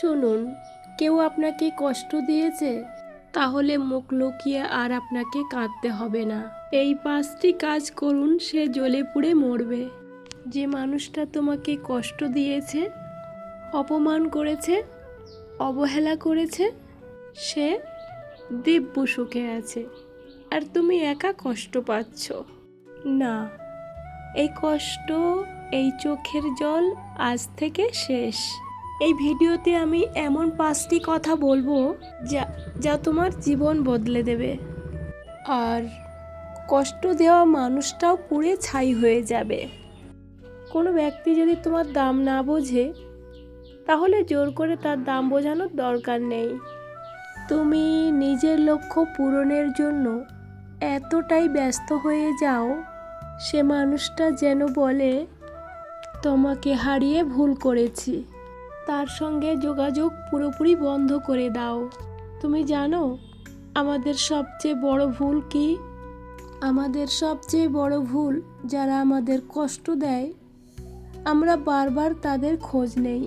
শুনুন, কেউ আপনাকে কষ্ট দিয়েছে? তাহলে মুখ লুকিয়ে আর আপনাকে কাঁদতে হবে না। এই পাঁচটি কাজ করুন, সে জ্বলে পুড়ে মরবে। যে মানুষটা তোমাকে কষ্ট দিয়েছে, অপমান করেছে, অবহেলা করেছে, সে দিব্য সুখে আছে। আর তুমি একা কষ্ট পাচ্ছ। না, এই কষ্ট, এই চোখের জল আজ থেকে শেষ। এই ভিডিওতে আমি এমন পাঁচটি কথা বলব যা যা তোমার জীবন বদলে দেবে। আর কষ্ট দেওয়া মানুষটাও পুড়ে ছাই হয়ে যাবে। কোনো ব্যক্তি যদি তোমার দাম না বোঝে, তাহলে জোর করে তার দাম বোঝানোর দরকার নেই। তুমি নিজের লক্ষ্য পূরণের জন্য এতটাই ব্যস্ত হয়ে যাও, সে মানুষটা যেন বলে, তোমাকে হারিয়ে ভুল করেছি। তার সঙ্গে যোগাযোগ পুরোপুরি বন্ধ করে দাও। তুমি জানো, আমাদের সবচেয়ে বড় ভুল কি? আমাদের সবচেয়ে বড় ভুল যারা আমাদের কষ্ট দেয়, আমরা বারবার তাদের খোঁজ নেই।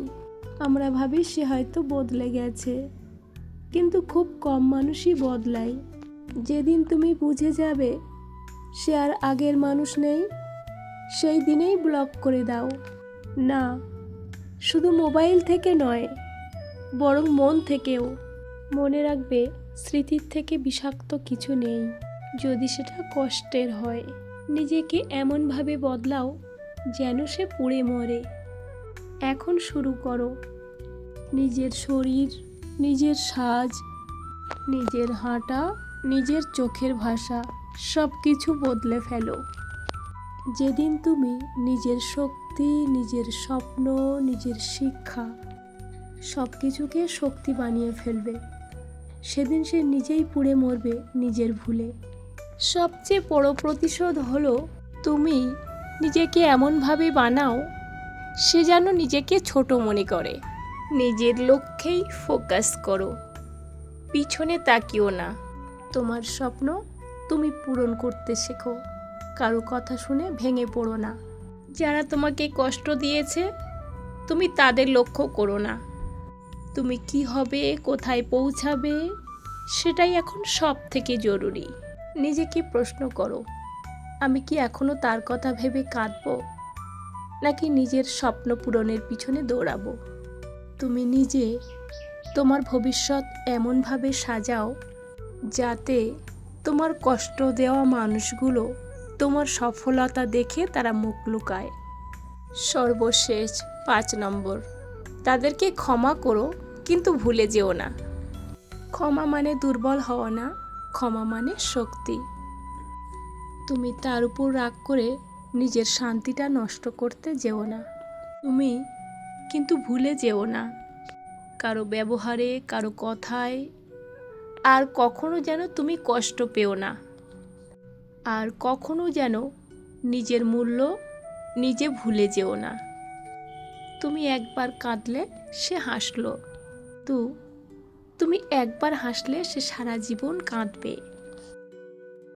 আমরা ভাবি সে হয়তো বদলে গেছে, কিন্তু খুব কম মানুষই বদলায়। যেদিন তুমি বুঝে যাবে সে আর আগের মানুষ নেই, সেই দিনেই ব্লক করে দাও। না শুধু মোবাইল থেকে নয়, বরং মন থেকেও। মনে রাখবে, স্মৃতির থেকে বিষাক্ত কিছু নেই। যদি সেটা কষ্টের হয়, নিজেকে এমনভাবে বদলাও যেন সে পুড়ে মরে। এখন শুরু করো। নিজের শরীর, নিজের সাজ, নিজের হাঁটা, নিজের চোখের ভাষা সব কিছু বদলে ফেলো। যেদিন তুমি নিজের শক্তি, নিজের স্বপ্ন, নিজের শিক্ষা সব কিছুকে শক্তি বানিয়ে ফেলবে। সেদিন সে নিজেই পুড়ে মরবে নিজের ভুলে। সবচেয়ে বড় প্রতিশোধ হলো, তুমি নিজেকে এমনভাবে বানাও, সে যেন নিজেকে ছোট মনে করে। নিজের লক্ষ্যেই ফোকাস করো, পিছনে তাকিও না। তোমার স্বপ্ন তুমি পূরণ করতে শেখো। কারও কথা শুনে ভেঙে পড়ো না। যারা তোমাকে কষ্ট দিয়েছে, তুমি তাদের লক্ষ্য করো না। তুমি কি হবে, কোথায় পৌঁছাবে, সেটাই এখন সব থেকে জরুরি। নিজেকে প্রশ্ন করো, আমি কি এখনও তার কথা ভেবে কাঁদবো, নাকি নিজের স্বপ্ন পূরণের পিছনে দৌড়াবো? তুমি নিজে তোমার ভবিষ্যৎ এমনভাবে সাজাও, যাতে তোমার কষ্ট দেওয়া মানুষগুলো তোমার সফলতা দেখে তারা মুখ লুকায়। সর্বশেষ পাঁচ নম্বর। তাদেরকে ক্ষমা করো কিন্তু ভুলে যেও না। ক্ষমা মানে দুর্বল হওয়া না ক্ষমা মানে শক্তি। তুমি তার উপর রাগ করে নিজের শান্তিটা নষ্ট করতে যেও না। তুমি কিন্তু ভুলে যেও না। কারও ব্যবহারে কারও কথায় আর কখনো যেন তুমি কষ্ট পেও না। আর কখনো যেন নিজের মূল্য নিজে ভুলে যেও না। তুমি একবার কাঁদলে সে হাসলো। তো, তুমি একবার হাসলে সে সারা জীবন কাঁদবে।